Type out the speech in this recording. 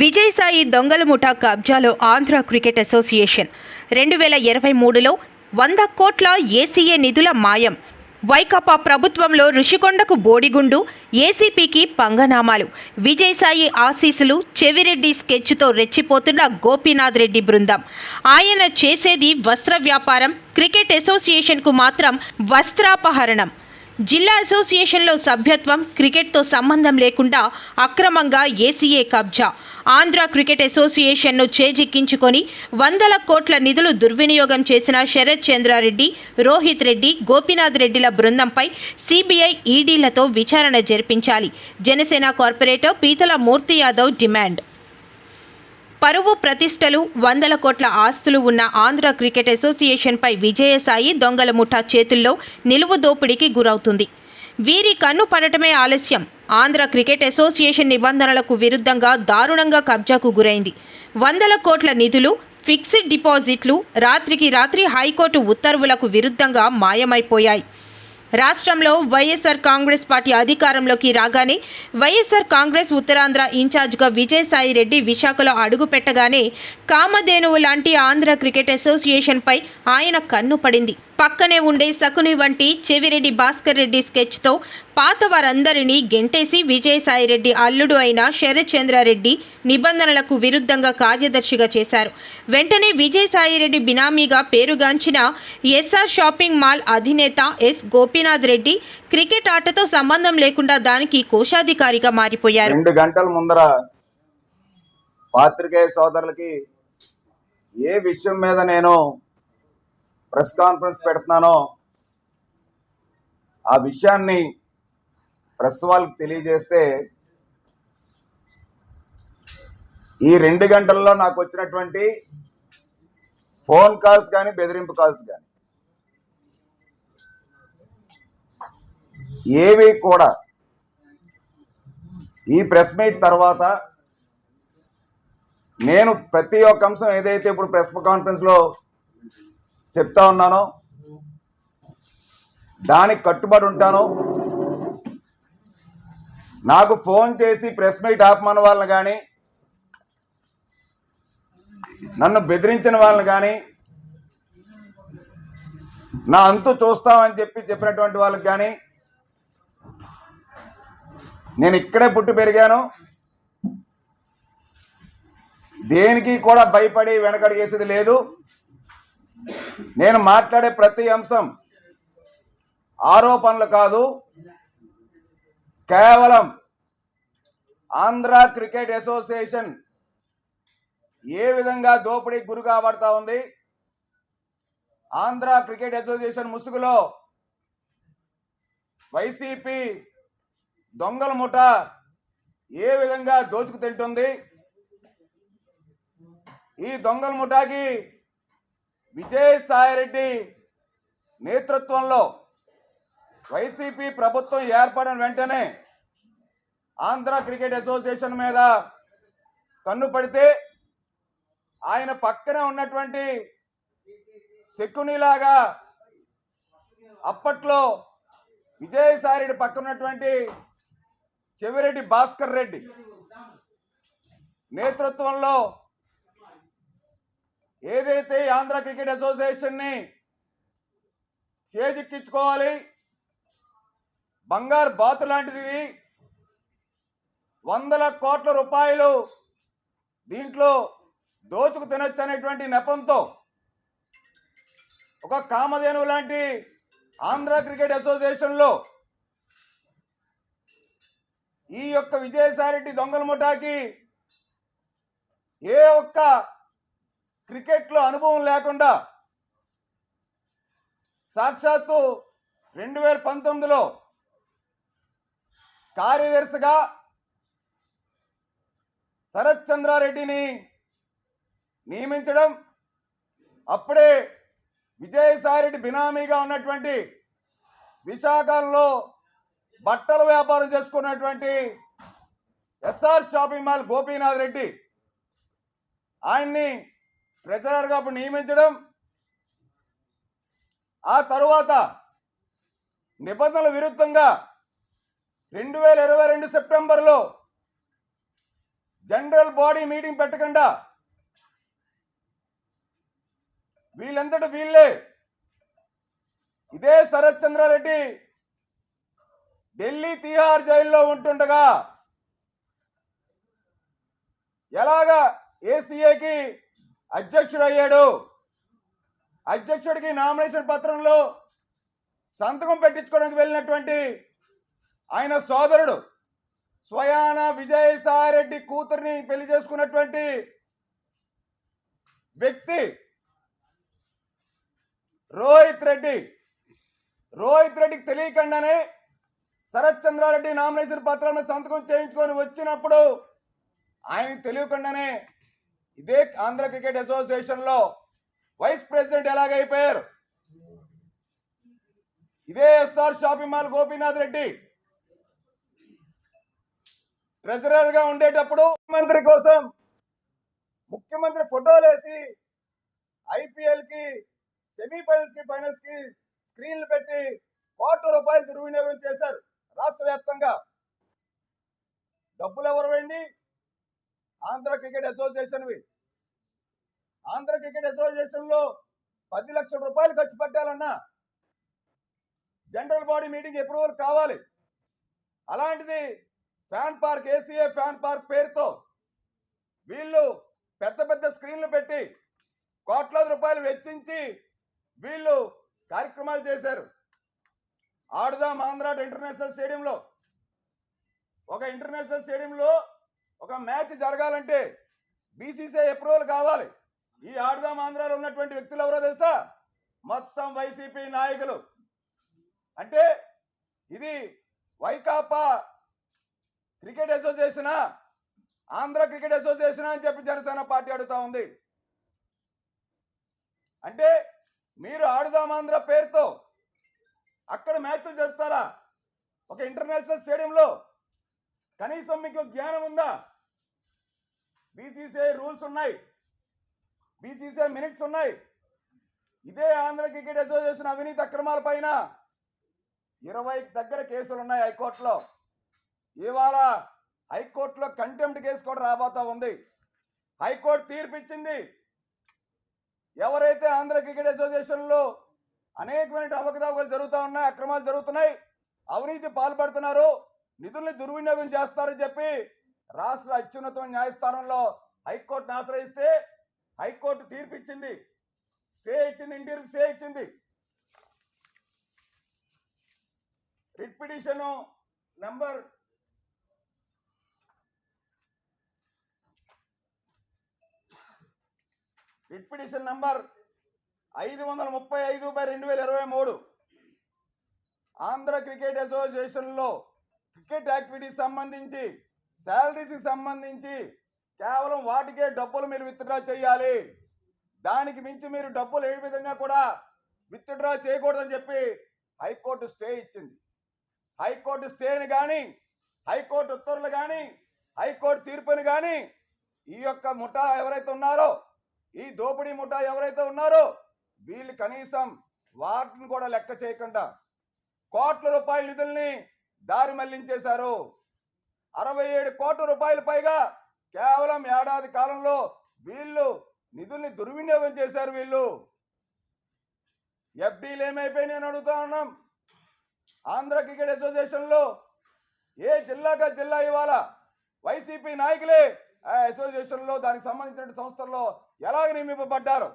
విజయసాయి దొంగల ముఠా కబ్జాలో Andhra cricket association. రెండు వేల ఇరవై మూడులో వంద కోట్ల ఏసీఏ నిధుల మాయం. వైకాపా ప్రభుత్వంలో ఋషికొండకు బోడిగుండు ఏసీపీకి పంగనామాలు. విజయసాయి ఆశీసులు చెవిరెడ్డి స్కెచ్తో రెచ్చిపోతున్న గోపీనాథ్ రెడ్డి బృందం. ఆయన చేసేది వస్త్ర వ్యాపారం క్రికెట్ అసోసియేషన్కు మాత్రం వస్త్రాపహరణం. జిల్లా అసోసియేషన్లో సభ్యత్వం క్రికెట్తో సంబంధం లేకుండా అక్రమంగా ఏసీఏ కబ్జా. ఆంధ్ర క్రికెట్ అసోసియేషన్ను చేజిక్కించుకొని వందల కోట్ల నిధులు దుర్వినియోగం చేసిన శరత్ చంద్రారెడ్డి రోహిత్ రెడ్డి గోపీనాథ్ రెడ్డిల బృందంపై సిబిఐ ఈడీలతో విచారణ జరిపించాలి. జనసేన కార్పొరేటర్ పీతల మూర్తి యాదవ్ డిమాండ్. పరువు ప్రతిష్టలు వందల కోట్ల ఆస్తులు ఉన్న ఆంధ్ర క్రికెట్ అసోసియేషన్పై విజయసాయి దొంగల ముఠా చేతుల్లో నిలువు దోపిడీకి గురవుతుంది. వీరి కన్ను పడటమే ఆలస్యం. ఆంధ్ర క్రికెట్ అసోసియేషన్ నిబంధనలకు విరుద్ధంగా దారుణంగా కబ్జాకు గురైంది. వందల కోట్ల నిధులు ఫిక్స్డ్ డిపాజిట్లు రాత్రికి రాత్రి హైకోర్టు ఉత్తర్వులకు విరుద్ధంగా మాయమైపోయాయి. రాష్ట్రంలో వైఎస్ఆర్ కాంగ్రెస్ పార్టీ అధికారంలోకి రాగానే వైఎస్ఆర్ కాంగ్రెస్ ఉత్తరాంధ్ర ఇన్ఛార్జ్గా విజయసాయి రెడ్డి విశాఖలో అడుగుపెట్టగానే కామధేనువు లాంటి ఆంధ్ర క్రికెట్ అసోసియేషన్పై ఆయన కన్ను పడింది. పక్కనే ఉండే శకుని వంటి చెవిరెడ్డి భాస్కర్ రెడ్డి స్కెచ్తో పాత వారందరినీ గెంటేసి విజయసాయిరెడ్డి అల్లుడు అయిన శరత్చంద్రారెడ్డి నిబంధనలకు విరుద్ధంగా కార్యదర్శిగా చేశారు. వెంటనే విజయసాయిరెడ్డి బినామీగా పేరుగాంచిన ఎస్ఆర్ షాపింగ్ మాల్ అధినేత ఎస్ గోపీనాథ్ రెడ్డి క్రికెట్ ఆటతో సంబంధం లేకుండా దానికి కోశాధికారిగా మారిపోయారు. రెండు గంటల ముందర పాత్రికేయ సోదరులకి ఏ విషయం మీద నేను ప్రెస్ కాన్ఫరెన్స్ పెడుతున్నానో ఆ విషయాన్ని ప్రెస్ వాళ్ళకి తెలియజేస్తే ఈ రెండు గంటల్లో నాకు వచ్చినటువంటి ఫోన్ కాల్స్ కానీ బెదిరింపు కాల్స్ కానీ ఏవి కూడా ఈ ప్రెస్ మీట్ తర్వాత నేను ప్రతి ఒక్క అంశం ఏదైతే ఇప్పుడు ప్రెస్ కాన్ఫరెన్స్లో చెప్తా ఉన్నానో. దానికి కట్టుబడి ఉంటాను. నాకు ఫోన్ చేసి ప్రెస్ మీట్ ఆపమన్న వాళ్ళని కానీ నన్ను బెదిరించిన వాళ్ళని కానీ నా అంతు చూస్తామని చెప్పి చెప్పినటువంటి వాళ్ళకి కానీ నేను ఇక్కడే పుట్టి పెరిగాను. దేనికి కూడా భయపడి వెనకడిగేసేది లేదు. నేను మాట్లాడే ప్రతి అంశం ఆరోపణలు కాదు కేవలం ఆంధ్ర క్రికెట్ అసోసియేషన్ ఏ విధంగా దోపిడీకి గురి కాబడతా ఉంది ఆంధ్ర క్రికెట్ అసోసియేషన్ ముసుగులో వైసీపీ దొంగల ముఠ ఏ విధంగా దోచుకు తింటుంది ఈ దొంగల ముఠాకి విజయసాయిరెడ్డి నేతృత్వంలో వైసీపీ ప్రభుత్వం ఏర్పడిన వెంటనే ఆంధ్ర క్రికెట్ అసోసియేషన్ మీద కన్ను పడితే ఆయన పక్కనే ఉన్నటువంటి శకునిలాగా అప్పట్లో విజయసాయిరెడ్డి పక్కన ఉన్నటువంటి చెవిరెడ్డి భాస్కర్ రెడ్డి నేతృత్వంలో ఏదైతే ఆంధ్ర క్రికెట్ అసోసియేషన్ని చేజిక్కించుకోవాలి బంగారు బాతు లాంటిది వందల కోట్ల రూపాయలు దీంట్లో దోచుకు తినొచ్చు అనేటువంటి నెపంతో ఒక కామధేను లాంటి ఆంధ్ర క్రికెట్ అసోసియేషన్లో ఈ యొక్క విజయసాయిరెడ్డి దొంగల ముఠాకి ఏ ఒక్క క్రికెట్లో అనుభవం లేకుండా సాక్షాత్తు రెండు వేల పంతొమ్మిదిలో కార్యదర్శిగా శరత్ చంద్రారెడ్డిని నియమించడం అప్పుడే విజయసాయిరెడ్డి బినామీగా ఉన్నటువంటి విశాఖలో బట్టల వ్యాపారం చేసుకున్నటువంటి SR shopping mall Gopinath Reddy. ఆయన్ని ట్రెజరర్గా అప్పుడు నియమించడం. ఆ తరువాత నిబంధనల విరుద్ధంగా రెండు వేల ఇరవై రెండు సెప్టెంబర్లో జనరల్ బాడీ మీటింగ్ పెట్టకుండా వీళ్ళంతటి వీళ్ళే ఇదే శరత్ చంద్రారెడ్డి ఢిల్లీ తిహార్ జైల్లో ఉంటుండగా ఎలాగా ఏసీఏకి అధ్యక్షుడు అయ్యాడు అధ్యక్షుడికి నామినేషన్ పత్రంలో సంతకం పెట్టించుకోవడానికి వెళ్ళినటువంటి ఆయన సోదరుడు స్వయాన విజయసాయిరెడ్డి కూతుర్ని పెళ్ళి చేసుకున్నటువంటి వ్యక్తి రోహిత్ రెడ్డి. రోహిత్ రెడ్డికి తెలియకుండానే శరత్ చంద్రారెడ్డి నామినేషన్ పత్రాలను సంతకం చేయించుకొని వచ్చినప్పుడు ఆయనకి తెలియకుండానే ఇదే ఆంధ్ర క్రికెట్ అసోసియేషన్లో వైస్ ప్రెసిడెంట్ ఎలాగైపోయారు? ఇదే SR shopping mall Gopinath Reddy. ట్రెజరర్గా ఉండేటప్పుడు ముఖ్యమంత్రి కోసం ముఖ్యమంత్రి ఫోటోలు వేసి ఐపీఎల్కి సెమీఫైనల్స్కి ఫైనల్స్కి స్క్రీన్లు పెట్టి కోట్ల రూపాయలు దుర్వినియోగం చేశారు రాష్ట్ర వ్యాప్తంగా. డబ్బులు ఎవరు Andhra cricket association Andhra cricket అసోసియేషన్లో పది లక్షల రూపాయలు ఖర్చు పెట్టాలన్నా జనరల్ బాడీ మీటింగ్ అప్రూవల్ కావాలి? అలాంటిది fan park ACA fan park పేరుతో వీళ్ళు పెద్ద పెద్ద స్క్రీన్లు పెట్టి కోట్లాది రూపాయలు వెచ్చించి వీళ్ళు కార్యక్రమాలు చేశారు. ఆడుదాం ఆంధ్ర ఇంటర్నేషనల్ స్టేడియంలో. ఒక ఇంటర్నేషనల్ స్టేడియంలో ఒక మ్యాచ్ జరగాలంటే బీసీసీఐ అప్రూవల్ కావాలి. ఈ ఆడుదాం ఆంధ్రాలో ఉన్నటువంటి వ్యక్తులు ఎవరో తెలుసా? మొత్తం వైసీపీ నాయకులు. అంటే ఇది వైకాపా క్రికెట్ అసోసియేషనా? ఆంధ్ర క్రికెట్ అసోసియేషన్ అని చెప్పి జనసేన పార్టీ అడుగుతా ఉంది. అంటే మీరు ఆడుదాం ఆంధ్ర పేరుతో అక్కడ మ్యాచ్లు జరుపుతారా? ఒక ఇంటర్నేషనల్ స్టేడియంలో కనీసం మీకు జ్ఞానం ఉందా? బీసీసీఐ రూల్స్ ఉన్నాయి. బీసీసీఐ మినిట్స్ ఉన్నాయి. ఇదే ఆంధ్ర క్రికెట్ అసోసియేషన్ అవినీతి అక్రమాల పైన ఇరవై దగ్గర కేసులు ఉన్నాయి హైకోర్టులో. ఇవాళ హైకోర్టులో కంటెంప్ట్ కేసు కూడా రాబోతా ఉంది. హైకోర్టు తీర్పు ఇచ్చింది. ఎవరైతే ఆంధ్ర క్రికెట్ అసోసియేషన్లో అనేకమైన అవకతవకలు జరుగుతూ ఉన్నాయి అక్రమాలు జరుగుతున్నాయి అవినీతి పాల్పడుతున్నారు నిధుల్ని దుర్వినియోగం చేస్తారని చెప్పి రాష్ట్ర అత్యున్నత న్యాయస్థానంలో హైకోర్టును ఆశ్రయిస్తే హైకోర్టు తీర్పు ఇచ్చింది స్టే ఇచ్చింది ఇంటికి స్టే ఇచ్చింది. Writ petition number writ petition number ఐదు వందల ముప్పై ఐదు బై రెండు వేల ఇరవై మూడు. ఆంధ్ర క్రికెట్ అసోసియేషన్లో క్రికెట్ యాక్టివిటీస్ సంబంధించి శాలరీస్కి సంబంధించి కేవలం వాటికే డబ్బులు మీరు విత్డ్రా చేయాలి. దానికి మించి మీరు డబ్బులు ఏ విధంగా కూడా విత్డ్రా చేయకూడదని చెప్పి హైకోర్టు స్టే ఇచ్చింది. హైకోర్టు స్టేని కానీ హైకోర్టు ఉత్తర్వులు కానీ హైకోర్టు తీర్పుని కానీ ఈ యొక్క ముఠా ఎవరైతే ఉన్నారో ఈ దోపిడీ ముఠా ఎవరైతే ఉన్నారో వీళ్ళు కనీసం వాటిని కూడా లెక్క చేయకుండా కోట్ల రూపాయల నిధుల్ని దారి మళ్ళించేశారు. అరవై ఏడు కోట్ల రూపాయలు పైగా కేవలం ఏడాది కాలంలో వీళ్ళు నిధుల్ని దుర్వినియోగం చేశారు వీళ్ళు. ఎఫ్డీలు ఏమైపోయినాయి అని అడుగుతా ఉన్నాం. ఆంధ్ర క్రికెట్ అసోసియేషన్లో ఏ జిల్లాగా జిల్లా ఇవాళ వైసీపీ నాయకులే ఆ అసోసియేషన్లో దానికి సంబంధించిన సంస్థల్లో ఎలాగ నియమింపబడ్డారు?